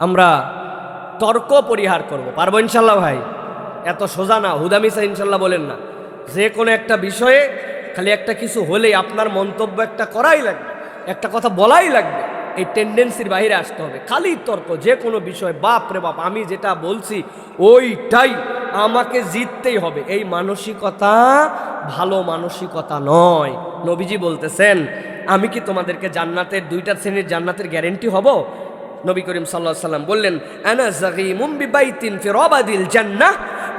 আমরা তর্ক পরিহার করব। পারব ইনশাল্লাহ ভাই? এত সোজা না, হুদামিসা ইনশাল্লাহ বলেন না। যে কোনো একটা বিষয়ে খালি একটা কিছু হলেই আপনার মন্তব্য একটা করাই লাগবে, একটা কথা বলাই লাগবে, এই টেন্ডেন্সির বাইরে আসতে হবে। খালি তর্ক, যে কোনো বিষয়, বাপ রে বাপ, আমি যেটা বলছি ওইটাই আমাকে জিততেই হবে। এই মানসিকতা ভালো মানসিকতা নয়। নবীজি বলতেছেন, আমি কি তোমাদেরকে জান্নাতের দুইটা শ্রেণির জান্নাতের গ্যারেন্টি হব? নবী করিম সাল্লাহ সাল্লাম বললেন, আনা জাগিমুম বিবাইতিন ফি রাবাদিল জান্নাহ।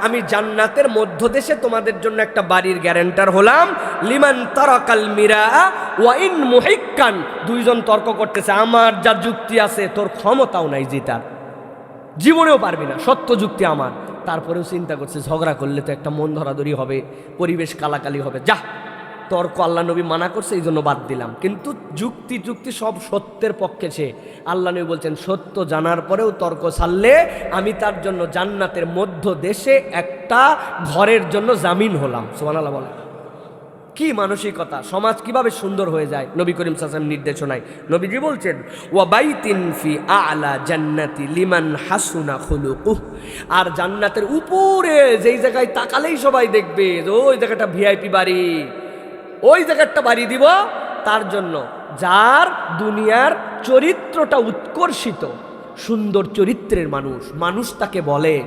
আমি জান্নাতের মধ্যদেশে তোমাদের জন্য একটা বাড়ির গ্যারেন্টার হলাম। লিমান তারাকাল মিরা ওয়া ইন মুহিক্কান। দুইজন তর্ক করতেছে, আমার যা যুক্তি আছে, তোর ক্ষমতাও নাই জিতার। জীবনেও পারবি না, সত্য যুক্তি আমার। তারপরেও চিন্তা করছে, ঝগড়া করলে তো একটা মন ধরাধরি হবে, পরিবেশ কালাকালি হবে। যা তর্ক আল্লাহ নবী মানা করছে এই জন্য বাদ দিলাম। কিন্তু যুক্তি যুক্তি সব সত্যের পক্ষে সে। আল্লাহ নবী বলছেন, সত্য জানার পরেও তর্ক ছাড়লে আমি তার জন্য জান্নাতের মধ্য দেশে একটা ঘরের জন্য জামিন হলাম। সোমান আল্লাহ বলে কি মানসিকতা? সমাজ কীভাবে সুন্দর হয়ে যায়? নবী করিম সাসাম নির্দেশনায় নবীজি বলছেন, ওয়া বাইতিন ফি আলা জান্নাতি লিমান হাসুনা খুলুকুহ। আর জান্নাতের উপরে যেই জায়গায় তাকালেই সবাই দেখবে ওই জায়গাটা ভিআইপি বাড়ি। ওই জায়গাটা বাড়ি দিব তার জন্য। যার দুনিয়ার চরিত্রটা উৎকর্ষিত, সুন্দর চরিত্রের মানুষ। মানুষ তাকে বলে,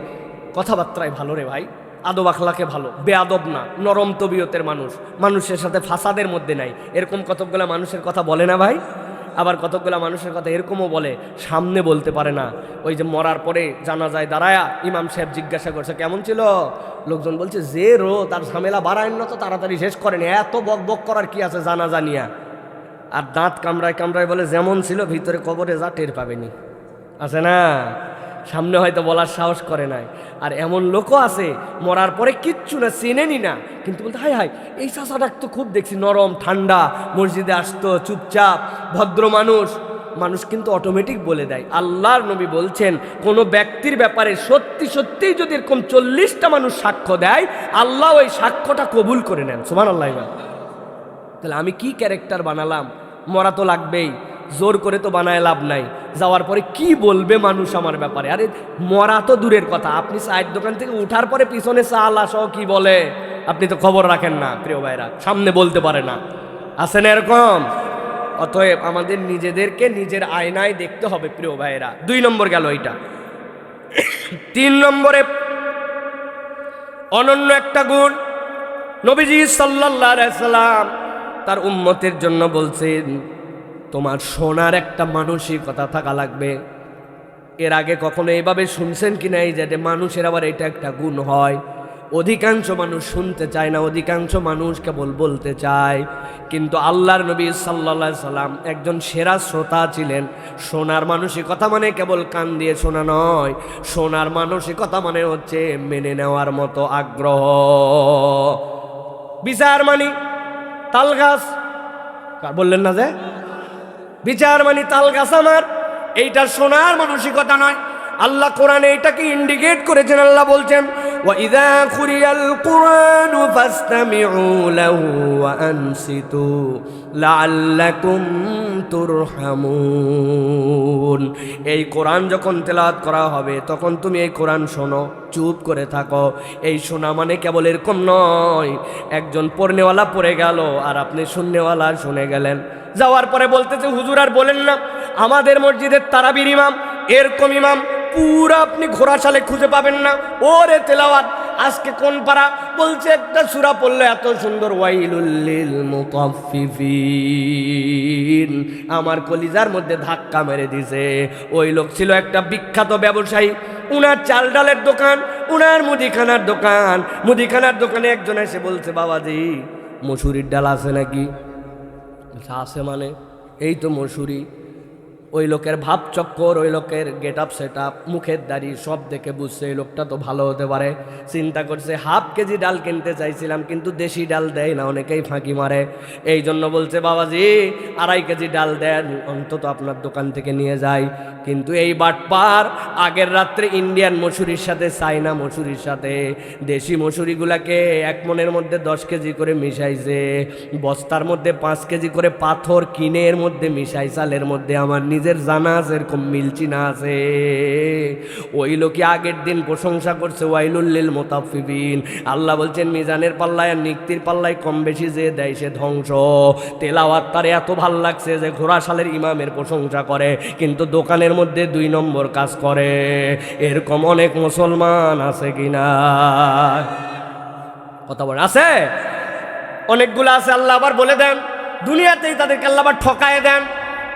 কথাবার্তায় ভালো রে ভাই, আদব আখলাকে ভালো, বেআদব না, নরম তবিয়তের মানুষ। মানুষের সাথে ফাসাদের মধ্যে নাই। এরকম কতকগুলো মানুষের কথা বলে না ভাই? আবার কতকগুলা মানুষের কথা এরকমও বলে, সামনে বলতে পারে না। ওই যে মরার পরে জানা যায় দাঁড়ায়া ইমাম সাহেব জিজ্ঞাসা করছে, কেমন ছিল? লোকজন বলছে, যে রো, তার ঝামেলা বাড়ায় না তো তাড়াতাড়ি শেষ করেন। এত বক বক করার কি আছে জানা জানিয়া আর দাঁত কামড়ায় কামড়ায় বলে, যেমন ছিল, ভিতরে কবরে যা টের পাবেনি। আছে না? সামনে হয়তো বলার সাহস করে নাই। আর এমন লোকও আছে, মরার পরে কিচ্ছু না, চেনেনি না। কিন্তু বলতে হাই হাই এই চাষাটা তো খুব দেখছি, নরম, ঠান্ডা, মসজিদে আসতো, চুপচাপ, ভদ্র মানুষ। মানুষ কিন্তু অটোমেটিক বলে দেয়। আল্লাহর নবী বলছেন, কোনো ব্যক্তির ব্যাপারে সত্যি সত্যিই যদি এরকম চল্লিশটা মানুষ সাক্ষ্য দেয়, আল্লাহ ওই সাক্ষ্যটা কবুল করে নেন। সুমান আল্লাহ তাহলে আমি কি ক্যারেক্টার বানালাম? মরা তো লাগবেই। জোর করে তো বানায় লাভ নাই। যাওয়ার পরে কি বলবে মানুষ আমার ব্যাপারে? আরে, মরা তো দূরের কথা। আপনি চায়ের দোকান থেকে উঠার পরে পিছনে চাল আসো, কি বলে? আপনি তো খবর রাখেন না, প্রিয় ভাইরা। সামনে বলতে পারে না। আছে না এরকম? অতএব আমাদের নিজেদেরকে নিজের আয়নায় দেখতে হবে, প্রিয় ভাইরা। দুই নম্বর গেল এইটা। তিন নম্বরে অনন্য একটা গুণ। নবীজি সাল্লাল্লাহু সাল্লাম তার উম্মতের জন্য বলছেন তোমার সোনার একটা মানসিকতা থাকা লাগবে। এর আগে কখনো এইভাবে শুনছেন কি নাই যে মানুষের আবার এটা একটা গুণ হয়? অধিকাংশ মানুষ শুনতে চায় না, অধিকাংশ মানুষ কেবল বলতে চায়। কিন্তু আল্লাহর নবী সাল্লা সাল্লাম একজন সেরা শ্রোতা ছিলেন। সোনার মানসিকতা মানে কেবল কান দিয়ে শোনা নয়, সোনার মানসিকতা মানে হচ্ছে মেনে নেওয়ার মতো আগ্রহ। বিচার মানি তাল গাছ কার বললেন না যে? বিচার মানে তাল গাছ আমার। এইটা শোনার মানসিকতা নয়। আল্লাহ কোরআনে এটাকে ইন্ডিকেট করেছেন, আল্লাহ বলছেন وَإِذَا قُرِئَ الْقُرْآنُ فَاسْتَمِعُوا لَهُ وَأَنصِتُوا لَعَلَّكُمْ তুরহামুন এই কোরআন যখন তেলাওয়াত করা হবে তখন তুমি এই কোরআন শোনো চুপ করে থাকো এই শোনা মানে কেবল এরকম নয় একজন পড়নেওয়ালা পড়ে গেল আর আপনি শুননেওয়ালা শুনে গেলেন যাওয়ার পরে বলতেছে হুজুর আর বলেন না আমাদের মসজিদের তারাবির ইমাম এরকম ইমাম পুরা আপনি ঘোড়া সালে খুঁজে পাবেন না। ওরে তেলাওয়াত, আজকে কোন পাড়া? বলছে, একটা সুরা পড়লে, এত সুন্দর ওয়াইলুল্লিল মুতাফফিফিন। আমার কলিজার মধ্যে ধাক্কা মেরে দিছে। ওই লোক ছিল একটা বিখ্যাত ব্যবসায়ী। উনার চাল ডালের দোকান, উনার মুদিখানার দোকান। মুদিখানার দোকানে একজন এসে বলছে, বাবাজি, মসুরির ডাল আছে নাকি? আছে মানে? এই তো মসুরি। ওই লোকের ভাব চক্কর, ওই লোকের গেট আপ সেট আপ মুখের দাড়ি সব দেখে বুঝছে এই লোকটা তো ভালো হতে পারে। চিন্তা করছে, হাফ কেজি ডাল কিনতে চাইছিলাম, কিন্তু দেশি ডাল দেয় না, অনেকেই ফাঁকি মারে। এই জন্য বলছে, বাবাজি, আড়াই কেজি ডাল দেন, অন্তত আপনার দোকান থেকে নিয়ে যাই। কিন্তু এই বাটপার আগের রাত্রে ইন্ডিয়ান মসুরির সাথে চাইনা মসুরির সাথে, দেশি মসুরিগুলাকে এক মনের মধ্যে দশ কেজি করে মিশাইছে। বস্তার মধ্যে পাঁচ কেজি করে পাথর কিনে এর মধ্যে মিশাই, চালের মধ্যে আমার নিজের জানা আছে, এরকম মিলছি না আছে। ওই লোকে আগের দিন প্রশংসা করছে ওয়াইলুল্লিল মোতাফিবিন আল্লাহ বলছেন, মিজানের পাল্লায় আর নিক্তির পাল্লায় কম বেশি যে দেয় সে ধ্বংস। তেলাওয়াত তার এত ভালো লাগছে যে ঘোড়া সালের ইমামের প্রশংসা করে, কিন্তু দোকানের মধ্যে দুই নম্বর কাজ করে। এরকম অনেক মুসলমান আছে কিনা কথা বলে, আছে? অনেকগুলো আছে, আল্লাহ আবার বলে দেন, দুনিয়াতেই তাদেরকে আল্লাহ আবার ঠকায় দেন।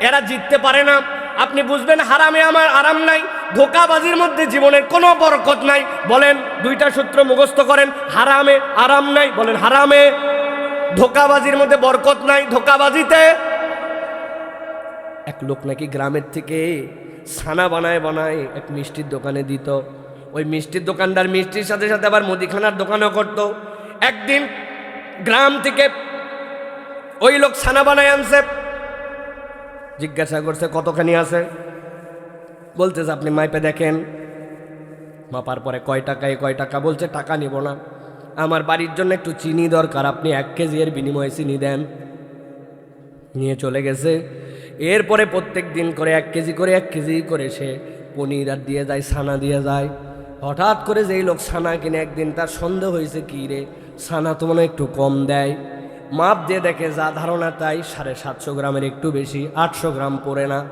এরা জিততে পারে না। আপনি বুঝবেন, হারামে আমার আরাম নাই, ধোকাবাজির মধ্যে জীবনের কোনো বরকত নাই। বলেন, দুইটা সূত্র মুখস্থ করেন, হারামে আরাম নাই, বলেন, হারামে ধোকাবাজির মধ্যে বরকত নাই, ধোকাবাজিতে এক লোক নাকি গ্রামের থেকে ছানা বানায় বানায় এক মিষ্টির দোকানে দিত। ওই মিষ্টির দোকানদার মিষ্টির সাথে সাথে আবার মুদিখানার দোকানও করতো। একদিন গ্রাম থেকে ওই লোক ছানা বানায় আনছে জিজ্ঞাসা করছে, কতখানি আছে? বলতেছে, আপনি মাইপে দেখেন। মাপার পরে, কয় টাকায়, কয় টাকা? বলছে, টাকা নিব না। আমার বাড়ির জন্য একটু চিনি দরকার, আপনি এক কেজি এর বিনিময়ে চিনি দেন। নিয়ে চলে গেছে। এরপরে প্রত্যেক দিন করে এক কেজি করে, এক কেজি করে সে পনির আর দিয়ে যায়, ছানা দিয়ে যায়। হঠাৎ করে যেই লোক ছানা কিনে, একদিন তার সন্দেহ হয়েছে, কি রে, ছানা তো মনে একটু কম দেয়। মাপ দিয়ে দেখে, যা ধারণা তাই সাড়ে সাতশো গ্রামের একটু বেশি, আটশো গ্রাম পড়ে না।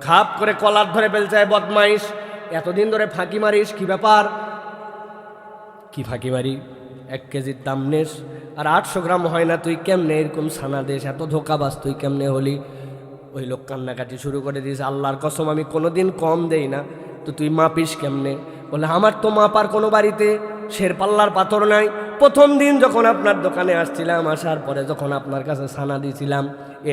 খাপ করে কলার ধরে ফেলছে বদমাইশ। এতদিন ধরে ফাঁকি মারিস, কি ব্যাপার? কি ফাঁকি মারি? এক কেজির দাম নেস। আর আটশো গ্রাম হয় না, তুই কেমনে? এরকম ছানা দেশ, এত ধোকাবাস তুই কেমনে হলি? ওই লোক কান্নাকাটি শুরু করে দিস আল্লাহর কসম, আমি কোনোদিন কম দেই না। তো তুই মাপিস কেমনে? বলে, আমার তো মাপার কোনো বাড়িতে, শেরপাল্লার পাথর নাই। প্রথম দিন যখন আপনার দোকানে আসছিলাম, আসার পরে যখন আপনার কাছে ছানা দিয়েছিলাম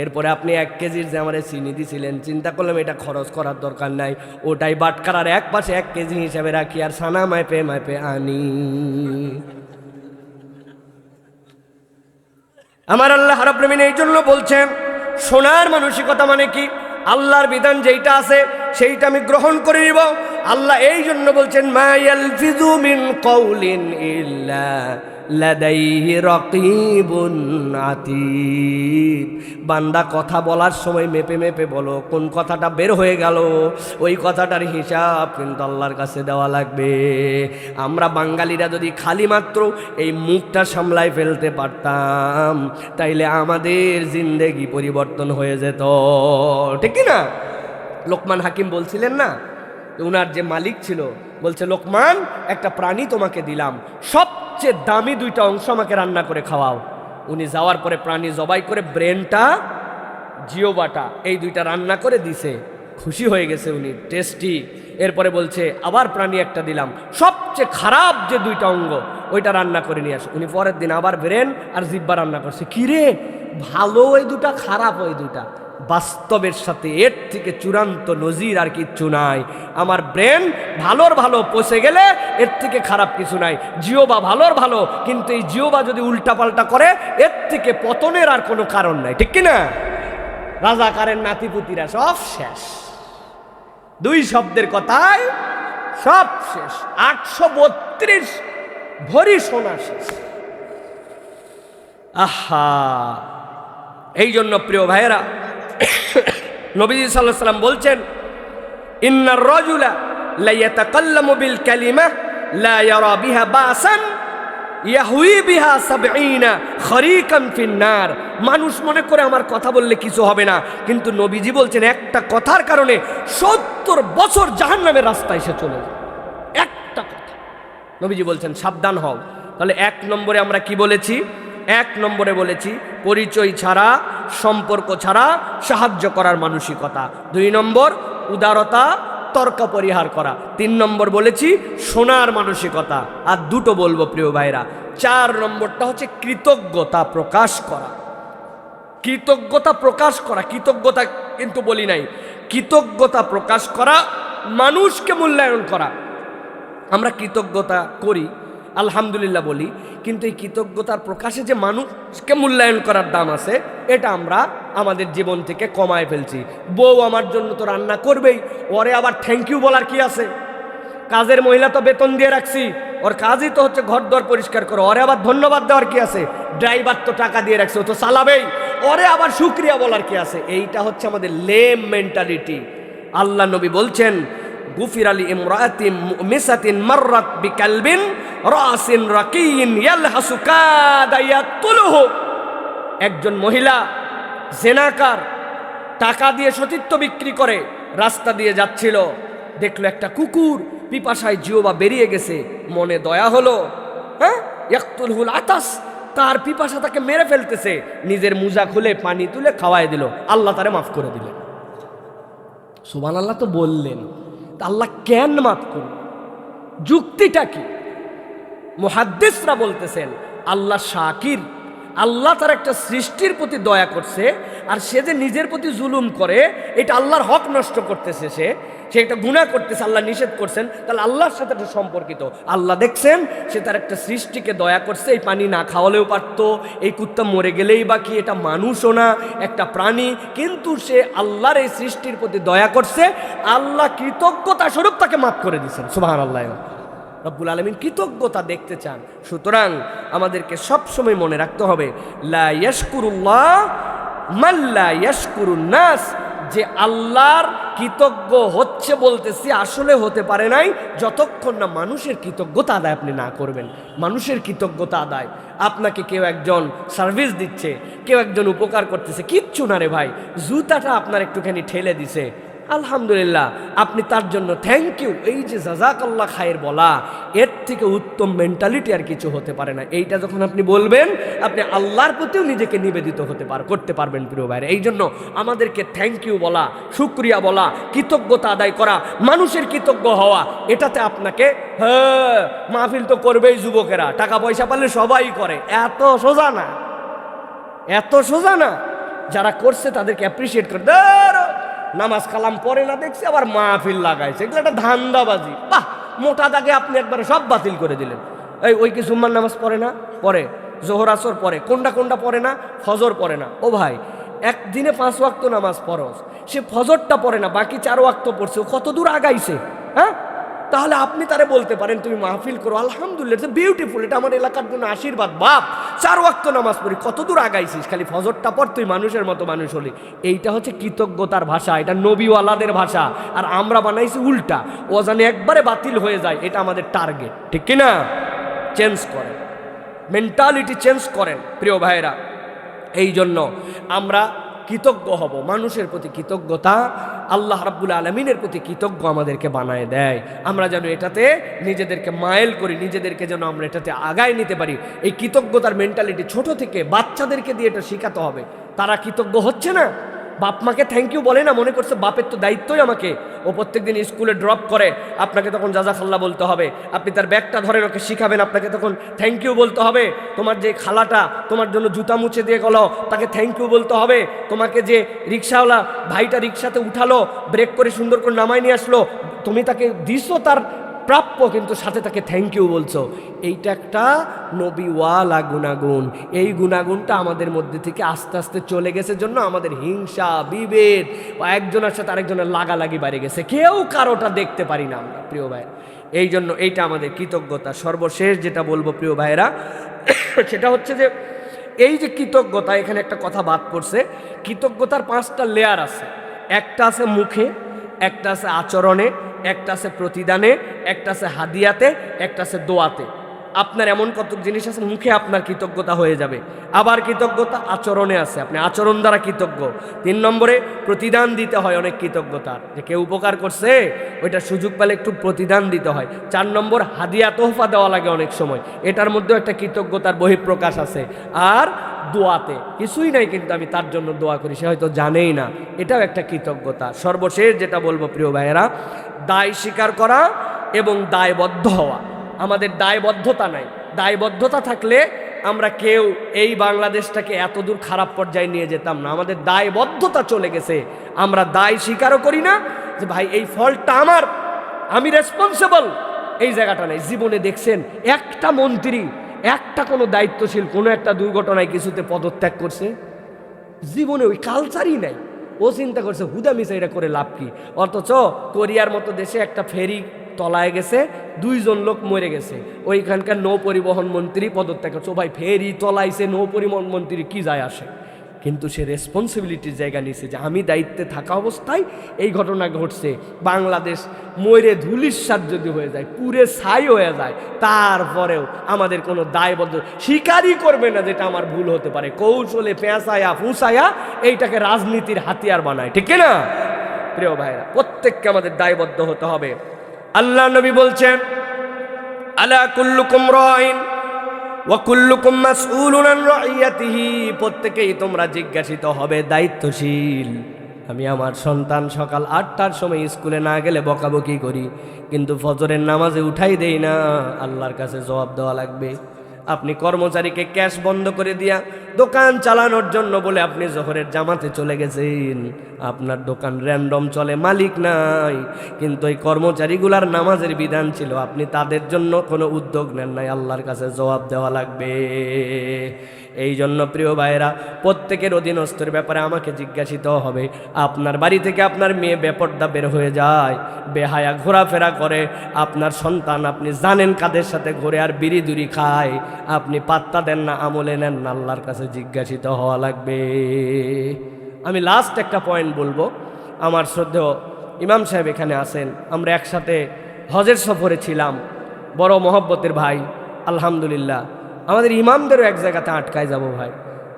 এরপরে আপনি এক কেজির যে আমার চিনি দিছিলেন, চিন্তা করলাম এটা খরচ করার দরকার নাই, ওটাই বাটকারার এক পাশে এক কেজি হিসাবে রাখি আর ছানা মাইপে মাইপে আনি। আমার আল্লাহ হারাপ্রেমিন এই জন্য বলছেন, সোনার মানসিকতা মানে কি? আল্লাহর বিধান যেইটা আছে সেইটা আমি গ্রহণ করে নিব। আল্লাহ এই জন্য বলছেন মায়াল ফিজু মিন কৌলিন ইল্লা বান্দা কথা বলার সময় মেপে মেপে বলো, কোন কথাটা বের হয়ে গেল? ওই কথাটার হিসাব কিন্তু আল্লাহর কাছে দেওয়া লাগবে। আমরা বাঙালিরা যদি খালি মাত্র এই মুখটা সামলাই ফেলতে পারতাম, তাইলে আমাদের জিন্দেগি পরিবর্তন হয়ে যেত। ঠিক না? লোকমান হাকিম বলছিলেন না, উনার যে মালিক ছিল, বলছে, লোকমান, একটা প্রাণী তোমাকে দিলাম। সবচেয়ে দামি দুইটা অংশ আমাকে রান্না করে খাওয়াও। উনি যাওয়ার পরে প্রাণী জবাই করে ব্রেনটা, জিওবাটা, এই দুইটা রান্না করে দিছে। খুশি হয়ে গেছে উনি, টেস্টি। এরপরে বলছে, আবার প্রাণী একটা দিলাম। সবচেয়ে খারাপ যে দুইটা অঙ্গ, ওইটা রান্না করে নিয়ে আসে। উনি পরের দিন আবার ব্রেন আর জিব্বা রান্না করছে। কিরে, ভালো ওই দুটা, খারাপ ওই দুটা। বাস্তবের সাথে, এর থেকে চূড়ান্ত নজির আর কিচ্ছু নাই। আমার ব্রেন ভালোর ভালো পচে গেলে এর থেকে খারাপ কিছু নাই। জিওবা ভালোর ভালো, কিন্তু এই জিওবা যদি উল্টাপাল্টা করে, এর থেকে পতনের আর কোনো কারণ নাই। ঠিক কিনা? রাজাকারের নাতিপুতিরা সব শেষ। দুই শব্দের কথায় সব শেষ। আটশো বত্রিশ ভরি সোনা শেষ। আহা! এই জন্য প্রিয় ভাইয়েরা নবীজি সাল্লাহ সাল্লাম বলছেন, ইন্নার রজুলা লাইয়াতাকাল্লামু বিল কালিমা লা ইয়ারা বিহা বাসান ইয়াহুই বিহা সাবঈনা খরিকান ফিন্নার মানুষ মনে করে আমার কথা বললে কিছু হবে না, কিন্তু নবীজি বলছেন, একটা কথার কারণে সত্তর বছর জাহান্নামের রাস্তায় সে চলে যায়। একটা কথা। নবীজি বলছেন, সাবধান হও। তাহলে এক নম্বরে আমরা কি বলেছি? এক নম্বরে বলেছি পরিচয় ছাড়া, সম্পর্ক ছাড়া, সাহায্য করার মানসিকতা। দুই নম্বর, উদারতা, তর্ক পরিহার করা। তিন নম্বর বলেছি সোনার মানসিকতা। আর দুটো বলব প্রিয় ভাইরা। চার নম্বরটা হচ্ছে কৃতজ্ঞতা প্রকাশ করা। কৃতজ্ঞতা প্রকাশ করা। কৃতজ্ঞতা কিন্তু বলি নাই। কৃতজ্ঞতা প্রকাশ করা, মানুষকে মূল্যায়ন করা। আমরা কৃতজ্ঞতা করি আলহামদুলিল্লাহ বলি, কিন্তু এই কৃতজ্ঞতার প্রকাশে যে মানুষকে মূল্যায়ন করার দাম আছে, এটা আমরা আমাদের জীবন থেকে কমায় ফেলছি। বউ আমার জন্য তো রান্না করবেই, ওরে আবার থ্যাংক ইউ বলার কি আছে? কাজের মহিলা তো বেতন দিয়ে রাখছি, ওর কাজই তো হচ্ছে ঘর দর পরিষ্কার করো, ওরে আবার ধন্যবাদ দেওয়ার কি আছে? ড্রাইভার তো টাকা দিয়ে রাখছে, ও তো চালাবেই, ওরে আবার সুক্রিয়া বলার কি আছে? এইটা হচ্ছে আমাদের লেম মেন্টালিটি আল্লাহ নবী বলছেন গুফির আলী ইমরাতিন মিসাতিন মাররাত বিকালবিন রাসিন রাকিন ইয়ালহাসু কাদায়াতুলহু একজন মহিলা জেনাকার টাকা দিয়ে সতীত্ব বিক্রি করে রাস্তা দিয়ে যাচ্ছিল। দেখল একটা কুকুর পিপাসায় জিওবা বেরিয়ে গেছে। মনে দয়া হলো হ্যাঁ? ইয়াকতুলহুল আতাস? তার পিপাসা তাকে মেরে ফেলতেছে। নিজের মুজা খুলে পানি তুলে খাওয়াই দিল। আল্লাহ তারে মাফ করে দিলেন। সুবান আল্লাহ তো বললেন। আল্লাহ কেন মাফ করুন। যুক্তিটা কি? মহাদ্দেশরা বলতেছেন, আল্লাহ শাকির। আল্লাহ তার একটা সৃষ্টির প্রতি দয়া করছে, আর সে যে নিজের প্রতি জুলুম করে, এটা আল্লাহর হক নষ্ট করতেছে সে। সে একটা গুণা করতেছে, আল্লাহ নিষেধ করছেন, তাহলে আল্লাহর সাথে এটা সম্পর্কিত। আল্লাহ দেখছেন সে তার একটা সৃষ্টিকে দয়া করছে, এই পানি না খাওয়ালেও পারত, এই কুত্তা মরে গেলেই বা কি, এটা মানুষও না, একটা প্রাণী। কিন্তু সে আল্লাহর এই সৃষ্টির প্রতি দয়া করছে, আল্লাহ কৃতজ্ঞতা স্বরূপ তাকে মাফ করে দিচ্ছেন সুবাহ আল্লাহ রব্বুল আলমিন কৃতজ্ঞতা দেখতে চান। সুতরাং আমাদেরকে সবসময় মনে রাখতে হবে, লা ইয়াশকুরুল্লাহ মাল্লা ইয়াশকুরুন নাস যে আল্লাহর কৃতজ্ঞ হচ্ছে বলতেছি, আসলে হতে পারে নাই, যতক্ষণ না মানুষের কৃতজ্ঞতা আদায় আপনি না করবেন। মানুষের কৃতজ্ঞতা আদায়। আপনাকে কেউ একজন সার্ভিস দিচ্ছে, কেউ একজন উপকার করতেছে, কিচ্ছু না রে ভাই। জুতাটা আপনার একটুখানি ঠেলে দিছে। আলহামদুলিল্লাহ, আপনি তার জন্য থ্যাংক ইউ এই যে জাজাকাল্লাহ খায়ের বলা, এর থেকে উত্তম মেন্টালিটি আর কিছু হতে পারে না। এইটা যখন আপনি বলবেন, আপনি আল্লাহর প্রতিও নিজেকে নিবেদিত হতে পার, করতে পারবেন প্রিয় ভাইরা এই জন্য আমাদেরকে থ্যাংক ইউ বলা, শুক্রিয়া বলা, কৃতজ্ঞতা আদায় করা, মানুষের কৃতজ্ঞ হওয়া, এটাতে আপনাকে হ্যাঁ মাহফিল তো করবেই যুবকেরা। টাকা পয়সা পালে সবাই করে। এত সোজা না। এত সোজা না। যারা করছে তাদেরকে অ্যাপ্রিসিয়েট করে ধরো নামাজ কালাম পরে না দেখছি, আবার মাহফিল লাগাইছে। এগুলো একটা ধান্দাবাজি। বাহ, মোটা দাগে আপনি একবারে সব বাতিল করে দিলেন। এই, ওই কি জুম্মার নামাজ পড়ে না? পরে জোহর আসর পরে কোনটা কোনটা পড়ে না? ফজর পড়ে না। ও ভাই, একদিনে পাঁচ ওয়াক্ত নামাজ পড়স সে ফজরটা পড়ে না, বাকি চার ওয়াক্ত পড়ছে। ও কত দূর আগাইছে? হ্যাঁ? তাহলে আপনি তারে বলতে পারেন, তুমি মাহফিল করো, আলহামদুলিল্লাহ বিউটিফুল এটা আমার এলাকার জন্য আশীর্বাদ, বাপ। চার ওয়াক্ত নামাজ পড়ি, কত দূর আগাইছিস? খালি ফজরটা পর তুই মানুষের মতো মানুষ হলি। এইটা হচ্ছে কৃতজ্ঞতার ভাষা, এটা নবীওয়ালাদের ভাষা। আর আমরা বানাইছি উল্টা, ও জানে একবারে বাতিল হয়ে যায়, এটা আমাদের টার্গেট, ঠিক কিনা? চেঞ্জ করেন। মেন্টালিটি চেঞ্জ করেন, প্রিয় ভাইয়েরা। এই জন্য আমরা কৃতজ্ঞ হব। মানুষের প্রতি কৃতজ্ঞতা, আল্লাহ রাব্বুল আলমিনের প্রতি কৃতজ্ঞ আমাদেরকে বানায় দেয়। আমরা যেন এটাতে নিজেদেরকে মায়েল করি, নিজেদেরকে যেন আমরা এটাতে আগায় নিতে পারি। এই কৃতজ্ঞতার মেন্টালিটি ছোট থেকে বাচ্চাদেরকে দিয়ে এটা শেখাতে হবে। তারা কৃতজ্ঞ হচ্ছে না? বাপ মাকে থ্যাংক ইউ বলে না, মনে করছে বাপের তো দায়িত্বই আমাকে। ও প্রত্যেকদিন স্কুলে ড্রপ করে, আপনাকে তখন জাজাখাল্লা বলতে হবে। আপনি তার ব্যাগটা ধরেন, ওকে শিখাবেন, আপনাকে তখন থ্যাংক ইউ বলতে হবে। তোমার যে খালাটা, তোমার জন্য জুতা মুছে দিয়ে গেল, তাকে থ্যাংক ইউ বলতে হবে। তোমাকে যে রিক্সাওয়ালা ভাইটা রিক্সাতে উঠালো ব্রেক করে সুন্দর করে নামায় নিয়ে আসলো, তুমি তাকে দিছো তার প্রাপ্য, কিন্তু সাথে তাকে থ্যাংক ইউ বলছো। এইটা একটা নবীওয়ালা গুণাগুণ। এই গুণাগুণটা আমাদের মধ্যে থেকে আস্তে আস্তে চলে গেছে জন্য আমাদের হিংসা, বিভেদ, বা একজনের সাথে আরেকজনের লাগালাগি বাড়ে গেছে। কেউ কারোটা দেখতে পারি না আমরা, প্রিয় ভাই এই জন্য এইটা আমাদের কৃতজ্ঞতা। সর্বশেষ যেটা বলব, প্রিয় ভাইয়েরা, সেটা হচ্ছে যে, এই যে কৃতজ্ঞতা, এখানে একটা কথা বাদ পড়ছে। কৃতজ্ঞতার পাঁচটা লেয়ার আছে। একটা আছে মুখে, একটা আছে আচরণে একটা আছে প্রতিদানে একটা আছে হাদিয়াতে একটা আছে দোয়াতে। আপনার এমন কত জিনিস আছে, মুখে আপনার কৃতজ্ঞতা হয়ে যাবে। আবার কৃতজ্ঞতা আচরণে আছে, আপনি আচরণ দ্বারা কৃতজ্ঞ। তিন নম্বরে, প্রতিদান দিতে হয় অনেক কৃতজ্ঞতার যে কেউ উপকার করছে, ওইটা সুযোগ পেলে একটু প্রতিদান দিতে হয়। চার নম্বর, হাদিয়া, তোহফা দেওয়া লাগে অনেক সময়। এটার মধ্যেও একটা কৃতজ্ঞতার বহিঃপ্রকাশ আছে। আর দোয়াতে, কিছুই নাই কিন্তু আমি তার জন্য দোয়া করি, সে হয়তো জানেই না। এটাও একটা কৃতজ্ঞতা। সর্বশেষ যেটা বলব, প্রিয় ভাইয়েরা, দায় স্বীকার করা এবং দায়বদ্ধ হওয়া। আমাদের দায়বদ্ধতা নাই। দায়বদ্ধতা থাকলে আমরা কেউ এই বাংলাদেশটাকে এত দূর খারাপ পর্যায়ে নিয়ে যেতাম না। আমাদের দায়বদ্ধতা চলে গেছে। আমরা দায় স্বীকারও করি না যে, ভাই, এই ফলটা আমার। আমি রেসপন্সিবল এই জায়গাটা নাই। জীবনে দেখছেন, একটা মন্ত্রী, একটা কোনো দায়িত্বশীল, কোনো একটা দুর্ঘটনায় কিছুতে পদত্যাগ করছে। জীবনে ওই কালচারই নাই। ও চিন্তা করছে, হুদা মিসা এটা করে লাভ কি? অথচ কোরিয়ার মতো দেশে একটা ফেরি তলায় গেছে, দুইজন লোক মরে গেছে। ওইখানকার নৌ পরিবহন মন্ত্রী পদত্যাগ করছে। ভাই, ফেরি তলাইছে নৌ পরিবহন মন্ত্রী কি যায় আসে? কিন্তু সে রেসপন্সিবিলিটির জায়গা নিয়েছে যে আমি দায়িত্বে থাকা অবস্থায় এই ঘটনা ঘটছে। বাংলাদেশ ময়ূরে ধুলিস্বাদ যদি হয়ে যায়, পুরে ছাই হয়ে যায়, তারপরেও আমাদের কোনো দায়বদ্ধ স্বীকারই করবে না যেটা আমার ভুল হতে পারে। কৌশলে পেঁচায়া, ফুঁসায়া এইটাকে রাজনীতির হাতিয়ার বানায়। ঠিক না? প্রিয় ভাইরা, প্রত্যেককে আমাদের দায়বদ্ধ হতে হবে। আল্লাহ নবী বলছেন, আলা কুল্লুকুম রাইন ওয়াকুল্লুকুম মাসউলুন আন রাইয়াতিহি। প্রত্যেকেই তোমরা জিজ্ঞাসিত হবে দায়িত্বশীল। আমি আমার সন্তান সকাল আটটার সময় স্কুলে না গেলে বকাবকি করি, কিন্তু ফজরের নামাজে উঠাই দেই না। আল্লাহর কাছে জবাব দেওয়া লাগবে। আপনি কর্মচারীকে ক্যাশ বন্ধ করে দিয়া দোকান চালানোর জন্য বলে আপনি জহরের জামাতে চলে গেছেন। আপনার দোকান র্যান্ডম চলে, মালিক নাই। কিন্তু এই কর্মচারীগুলার নামাজের বিধান ছিল, আপনি তাদের জন্য কোনো উদ্যোগ নেন নাই, আল্লাহর কাছে জবাব দেওয়া লাগবে। এই জন্য প্রিয় ভাইয়েরা, প্রত্যেকের অধীনস্থের ব্যাপারে আমাকে জিজ্ঞাসিত হবে। আপনার বাড়ি থেকে আপনার মেয়ে বেপর্দা বের হয়ে যায়, বেহায়া ঘোরাফেরা করে, আপনার সন্তান আপনি জানেন কাদের সাথে ঘুরে আর বিড়ি দুরি খায়, আপনি পাত্তা দেন না, আমলে নেন না, আল্লাহর কাছে জিজ্ঞাসিত হওয়া লাগবে। আমি লাস্ট একটা পয়েন্ট বলব। আমার শ্রদ্ধেয় ইমাম সাহেব এখানে আছেন। আমরা একসাথে হজের সফরে ছিলাম। বড় মহব্বতের ভাই, আলহামদুলিল্লাহ। আমাদের ইমামদেরও এক জায়গাতে আটকায় যাব ভাই।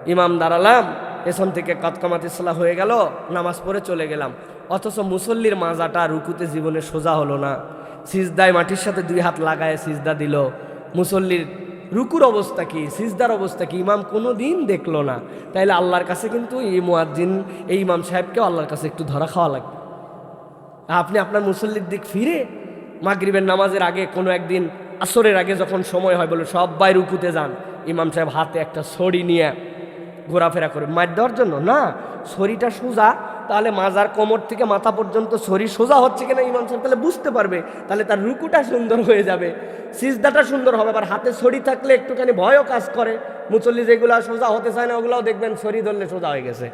ইমাম দাঁড়ালাম পেছন থেকে কতকামাত ইসলা হয়ে গেল, নামাজ পড়ে চলে গেলাম। অথচ মুসল্লির মাজাটা রুকুতে জীবনে সোজা হলো না। সিজদায় মাটির সাথে দুই হাত লাগায় সিজদা দিল। মুসল্লির রুকুর অবস্থা কি, সিজদার অবস্থা কি, ইমাম কোনো দিন দেখল না। তাইলে আল্লাহর কাছে কিন্তু এই মুয়াজ্জিন, এই ইমাম সাহেবকেও আল্লাহর কাছে একটু ধরা খাওয়া লাগবে। আপনি আপনার মুসল্লির দিক ফিরে, মাগরিবের নামাজের আগে কোনো একদিন আসরের আগে যখন সময় হয় বলে সবাই রুকুতে যান, ইমাম সাহেব হাতে একটা ছড়ি নিয়ে ঘোরাফেরা করে। মার দেওয়ার জন্য? না, ছড়িটা সোজা তাহলে মাজার কোমর থেকে মাথা পর্যন্ত ছড়ি সোজা হচ্ছে কিনা ইমাম সাহেব তাহলে বুঝতে পারবে। তাহলে তার রুকুটা সুন্দর হয়ে যাবে। সিজদাটা সুন্দর হবে, আবার হাতে ছড়ি থাকলে একটুখানি ভয়ও কাজ করে। মুসল্লি যেগুলো সোজা হতে চায় না, ওগুলোও দেখবেন ছড়ি ধরলে সোজা হয়ে গেছে।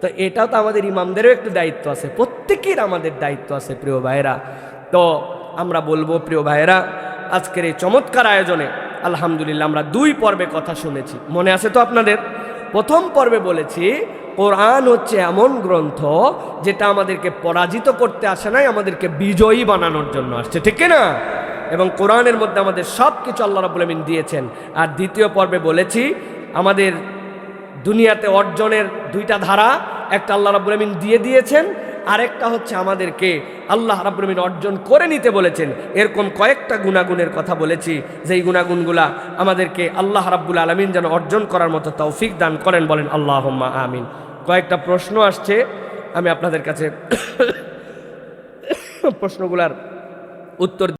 তো এটাও তো আমাদের ইমামদেরও একটু দায়িত্ব আছে, প্রত্যেকের আমাদের দায়িত্ব আছে প্রিয় ভাইয়েরা। তো আমরা বলব, প্রিয় ভাইয়েরা, আজকের এই চমৎকার আয়োজনে আলহামদুলিল্লাহ আমরা দুই পর্বে কথা শুনেছি। মনে আছে তো আপনাদের? প্রথম পর্বে বলেছি কোরআন হচ্ছে এমন গ্রন্থ যেটা আমাদেরকে পরাজিত করতে আসে নাই, আমাদেরকে বিজয়ী বানানোর জন্য আসছে, ঠিক না এবং কোরআনের মধ্যে আমাদের সব কিছু আল্লাহ রাবুল আমিন দিয়েছেন। আর দ্বিতীয় পর্বে বলেছি, আমাদের দুনিয়াতে অর্জনের দুইটা ধারা, একটা আল্লাহ রাবুল আমিন দিয়ে দিয়েছেন, আরেকটা হচ্ছে আমাদেরকে আল্লাহ রাবুল আমিন অর্জন করে নিতে বলেছেন। এরকম কয়েকটা গুণাগুণের কথা বলেছি, যেই গুণাগুণগুলা আমাদেরকে আল্লাহ রাব্বুল আলমিন যেন অর্জন করার মতো তৌফিক দান করেন, বলেন আল্লাহ আমিন। কয়েকটা প্রশ্ন আসছে আমি আপনাদের কাছে প্রশ্নগুলার উত্তর